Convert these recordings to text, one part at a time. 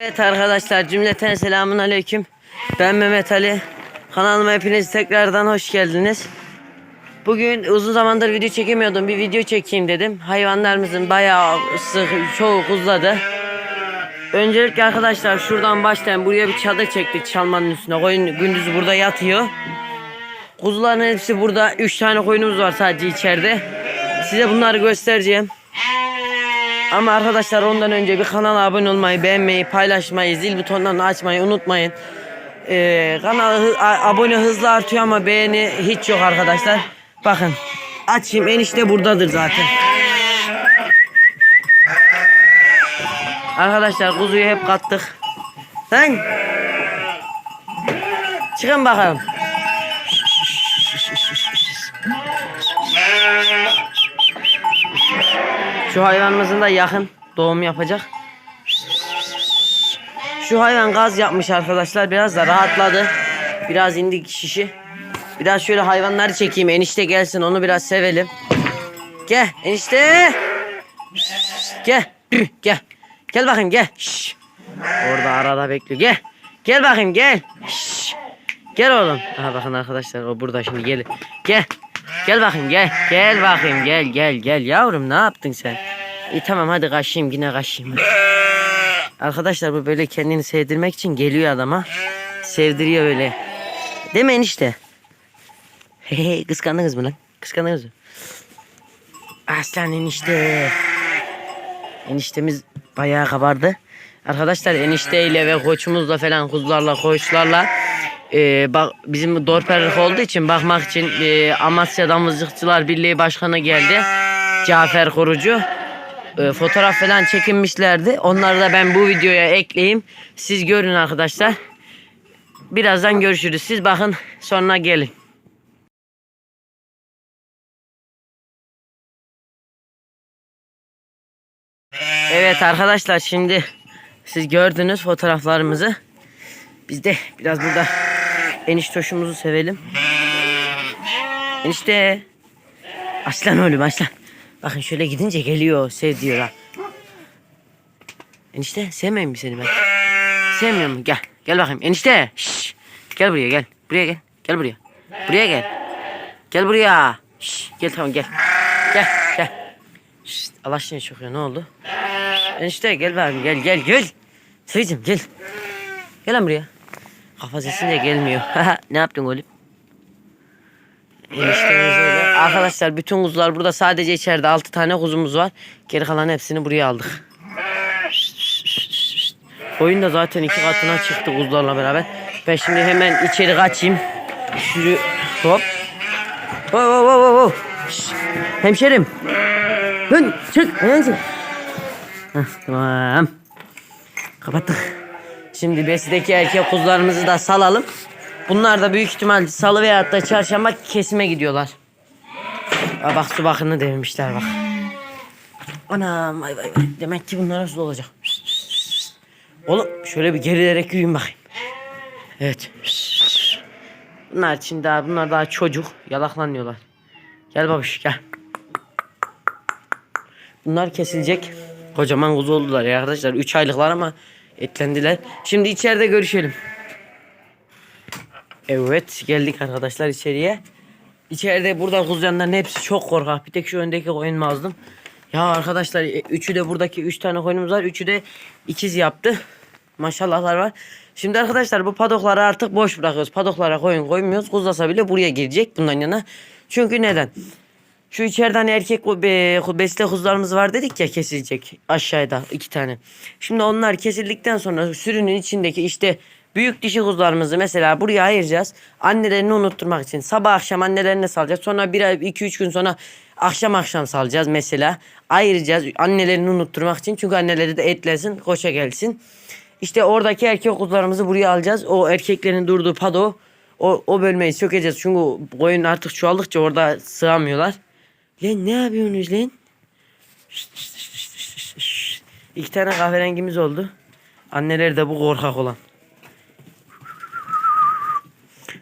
Evet arkadaşlar cümleten selamun aleyküm. Ben Mehmet Ali. Kanalıma hepiniz tekrardan hoş geldiniz. Bugün uzun zamandır video çekemiyordum. Bir video çekeyim dedim. Hayvanlarımızın bayağı sık çoğu kuzladı. Öncelikle arkadaşlar şuradan başlayın. Buraya bir çadır çektik çalmanın üstüne. Koyun gündüz burada yatıyor. Kuzuların hepsi burada. 3 tane koyunumuz var sadece içeride. Size bunları göstereceğim. Ama arkadaşlar ondan önce bir kanala abone olmayı, beğenmeyi, paylaşmayı, zil butonlarını açmayı unutmayın. Ee, kanal hı- a- abone hızlı artıyor ama beğeni hiç yok arkadaşlar. Bakın açayım enişte buradadır zaten. Arkadaşlar kuzuyu hep kattık. Lan. Çıkın bakalım. Şu hayvanımızın da yakın doğum yapacak. Şu hayvan gaz yapmış arkadaşlar. Biraz da rahatladı. Biraz indik şişi. Biraz şöyle hayvanları çekeyim. Enişte gelsin onu biraz sevelim. Gel enişte. Gel. Gel. Gel bakayım gel. Orada arada bekliyor. Gel. Gel bakayım gel. Gel oğlum. Aha bakın arkadaşlar o burada şimdi gel. Gel. Gel bakayım gel. Gel bakayım gel gel gel. Yavrum ne yaptın sen? İyi tamam hadi kaçayım yine kaçayım. Arkadaşlar bu böyle kendini sevdirmek için geliyor adama. Sevdiriyor böyle. Değil mi enişte? Hehe kıskandınız mı lan? Kıskandınız mı? Aslan enişte. Eniştemiz bayağı kabardı. Arkadaşlar enişteyle ve koçumuzla falan kuzularla koçlarla e, bak bizim dorperlik olduğu için bakmak için e, Amasya Damızlıkçılar Birliği Başkanı geldi. Cafer Korucu. E, fotoğraf falan çekinmişlerdi. Onları da ben bu videoya ekleyeyim. Siz görün arkadaşlar. Birazdan görüşürüz. Siz bakın sonra gelin. Evet arkadaşlar şimdi siz gördünüz fotoğraflarımızı. Biz de biraz burada eniştoşumuzu sevelim. Enişte. Aslan oğlum aslan. Bakın şöyle gidince geliyor sev diyor ha. Enişte sevmeyeyim mi seni ben? Sevmiyor mu? Gel. Gel bakayım. Enişte. Şşş. Gel buraya gel. Buraya gel. Gel buraya. Buraya gel. Gel buraya. Şşş. Gel tamam gel. Gel gel. Şşt. Allah aşkına çıkıyor ne oldu? Enişte gel bakayım gel gel gel. Sevicim gel. Gel lan buraya. Kafa sesin de gelmiyor. ne yaptın oğlum? Arkadaşlar bütün kuzular burada sadece içeride 6 tane kuzumuz var. Geri kalan hepsini buraya aldık. Oyun da zaten iki katına çıktı kuzularla beraber. Ben şimdi hemen içeri kaçayım. Şuraya hop. Hop hop hop hop. Şşş. Hemşerim. Hın çık. Çık. Hah, tamam. Kapattık. Şimdi besideki erkek kuzularımızı da salalım. Bunlar da büyük ihtimal salı veya da çarşamba kesime gidiyorlar. Aa, bak su bakını devirmişler bak. Anam vay vay vay. Demek ki bunlar nasıl olacak? Oğlum şöyle bir gerilerek yürüyün bakayım. Evet. Bunlar için daha bunlar daha çocuk. Yalaklanıyorlar. Gel babuş gel. Bunlar kesilecek. Kocaman kuzu oldular ya arkadaşlar. 3 aylıklar ama etlendiler. Şimdi içeride görüşelim. Evet geldik arkadaşlar içeriye. İçeride burada kuzuyanların hepsi çok korkak. Bir tek şu öndeki koyun mazlum. Ya arkadaşlar e, üçü de buradaki üç tane koyunumuz var. Üçü de ikiz yaptı. Maşallahlar var. Şimdi arkadaşlar bu padokları artık boş bırakıyoruz. Padoklara koyun koymuyoruz. Kuzlasa bile buraya girecek bundan yana. Çünkü neden? Şu içeriden erkek ku- be, besle kuzularımız var dedik ya kesilecek aşağıda iki tane. Şimdi onlar kesildikten sonra sürünün içindeki işte büyük dişi kuzularımızı mesela buraya ayıracağız. Annelerini unutturmak için sabah akşam annelerine salacağız. Sonra bir ay iki üç gün sonra akşam akşam salacağız mesela. Ayıracağız annelerini unutturmak için. Çünkü anneleri de etlesin koşa gelsin. İşte oradaki erkek kuzularımızı buraya alacağız. O erkeklerin durduğu pado o, o bölmeyi sökeceğiz. Çünkü koyun artık çoğaldıkça orada sığamıyorlar. Lan ne yapıyorsunuz lan? Şşt, şşt, şşt, şşt, şşt. İki tane kahverengimiz oldu. Anneler de bu korkak olan.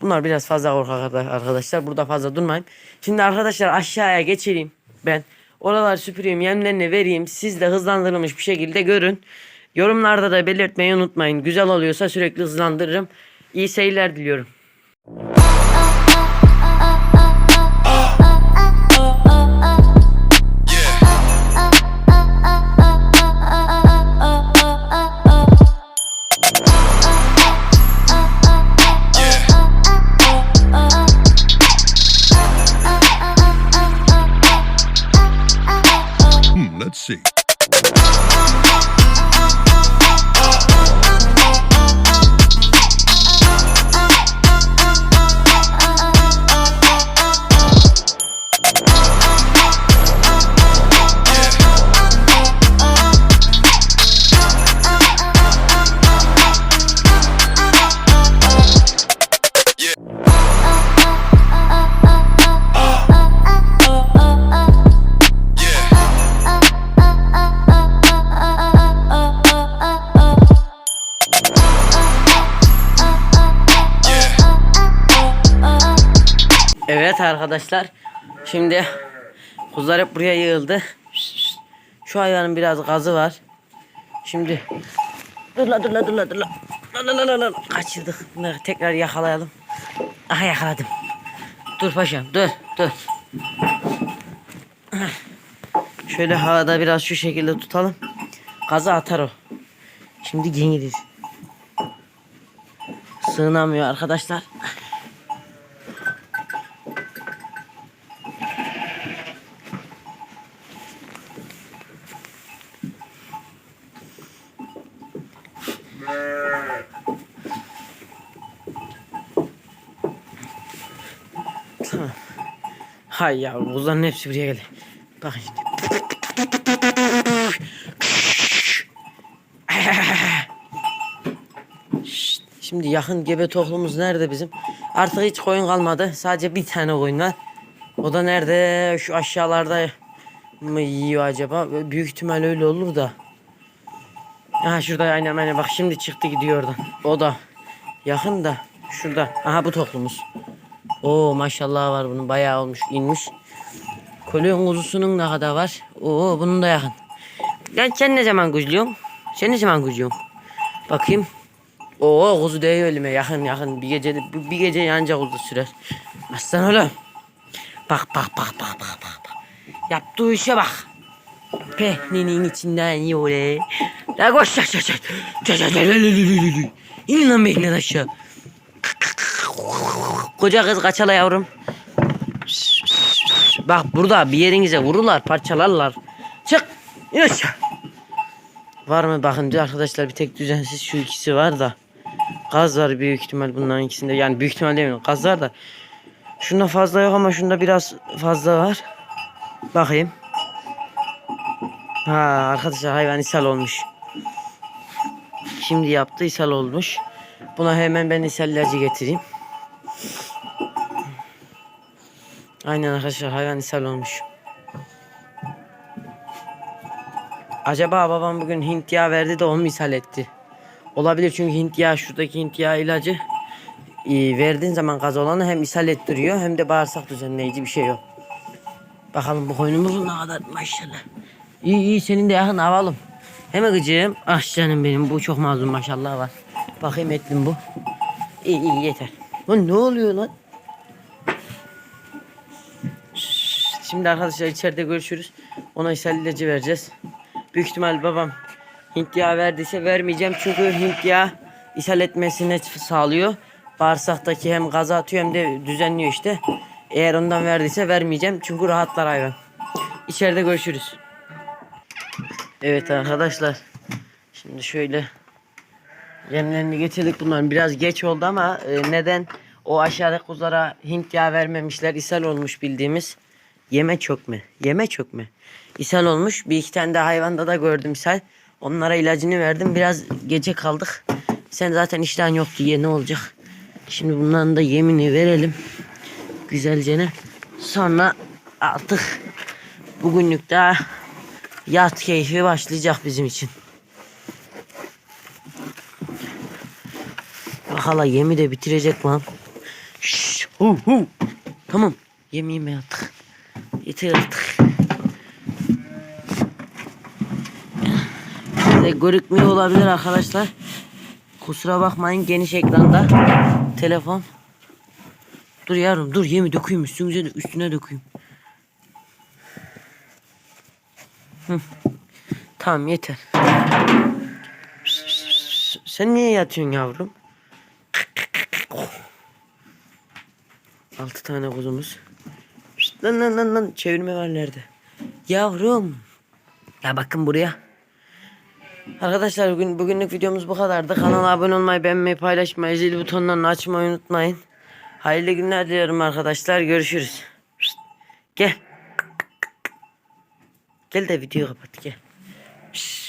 Bunlar biraz fazla korkak arkadaşlar. Burada fazla durmayın. Şimdi arkadaşlar aşağıya geçelim. Ben oraları süpüreyim, yemlerini vereyim. Siz de hızlandırılmış bir şekilde görün. Yorumlarda da belirtmeyi unutmayın. Güzel oluyorsa sürekli hızlandırırım. İyi seyirler diliyorum. Let's see. Evet arkadaşlar. Şimdi kuzular hep buraya yığıldı. Şu hayvanın biraz gazı var. Şimdi dur la dur la dur la dur la. La la la la. Kaçırdık. Bunları tekrar yakalayalım. Aha yakaladım. Dur paşam dur dur. Şöyle havada biraz şu şekilde tutalım. Gazı atar o. Şimdi gelir. Sığınamıyor arkadaşlar. Hay ya buzların hepsi buraya geldi. Bakın şimdi. Şimdi yakın gebe tohumumuz nerede bizim? Artık hiç koyun kalmadı. Sadece bir tane koyun var. O da nerede? Şu aşağılarda mı yiyor acaba? Büyük ihtimal öyle olur da. Aha şurada aynen aynen bak şimdi çıktı gidiyor oradan. O da yakın da şurada. Aha bu toplumuz. Oo maşallah var bunun bayağı olmuş inmiş. Kolyon kuzusunun kadar var? Oo bunun da yakın. Lan sen ne zaman kuzluyorsun? Sen ne zaman kuzluyorsun? Bakayım. Oo kuzu değil ölüme yakın yakın. Bir gece bir, bir gece yanca kuzu sürer. Aslan oğlum. Bak bak bak bak bak. bak. Yaptığı işe bak. Pehninin içinden yiyor le. La koş. Aşağı aşağı. İn lan beyninden aşağı. Koca kız kaçala yavrum. Bak burada bir yerinize vururlar parçalarlar. Çık. İn aşağı. Var mı bakınca arkadaşlar bir tek düzensiz şu ikisi var da. Gaz var büyük ihtimal bunların ikisinde. Yani büyük ihtimal demiyorum. Gaz var da. Şunda fazla yok ama şunda biraz fazla var. Bakayım. Ha arkadaşlar hayvan ishal olmuş. Şimdi yaptı ishal olmuş. Buna hemen ben ishal ilacı getireyim. Aynen arkadaşlar hayvan ishal olmuş. Acaba babam bugün Hint yağı verdi de onu ishal etti? Olabilir çünkü Hint yağı şuradaki Hint yağı ilacı e, verdiğin zaman gaz olanı hem ishal ettiriyor hem de bağırsak düzenleyici bir şey yok. Bakalım bu koyunumuz ne kadar maşallah. İyi iyi senin de yakın avalım. Hemen gıcığım. Ah canım benim bu çok mazlum maşallah var. Bakayım etlim bu. İyi iyi yeter. Lan ne oluyor lan? Şimdi arkadaşlar içeride görüşürüz. Ona ishal ilacı vereceğiz. Büyük ihtimal babam Hint yağı verdiyse vermeyeceğim. Çünkü Hint yağı ishal etmesini sağlıyor. Bağırsaktaki hem gazı atıyor hem de düzenliyor işte. Eğer ondan verdiyse vermeyeceğim. Çünkü rahatlar hayvan. İçeride görüşürüz. Evet arkadaşlar. Şimdi şöyle yemlerini getirdik bunların. Biraz geç oldu ama e, neden o aşağıdaki kuzulara Hint yağı vermemişler. ishal olmuş bildiğimiz. Yeme çökme. Yeme çökme. İshal olmuş. Bir iki tane de hayvanda da gördüm ishal. Onlara ilacını verdim. Biraz gece kaldık. Sen zaten iştahın yok diye ne olacak? Şimdi bunların da yemini verelim. Güzelce ne? Sonra artık bugünlük daha yat keyfi başlayacak bizim için. Bak hala yemi de bitirecek lan. Şşş, hu hu. Tamam. Yem yeme artık. Yeter artık. Pek görükmüyor olabilir arkadaşlar. Kusura bakmayın geniş ekranda telefon. Dur yavrum dur yemi dökeyim üstüne, üstüne dökeyim. Hı. Tamam yeter. Sen niye yatıyorsun yavrum? Altı tane kuzumuz. Lan lan lan lan çevirme var nerede? Yavrum. Ya bakın buraya. Arkadaşlar bugün bugünlük videomuz bu kadardı. Kanala abone olmayı, beğenmeyi, paylaşmayı, zil butonlarını açmayı unutmayın. Hayırlı günler diliyorum arkadaşlar. Görüşürüz. Gel. Gel de videoyu kapat gel. Şşt.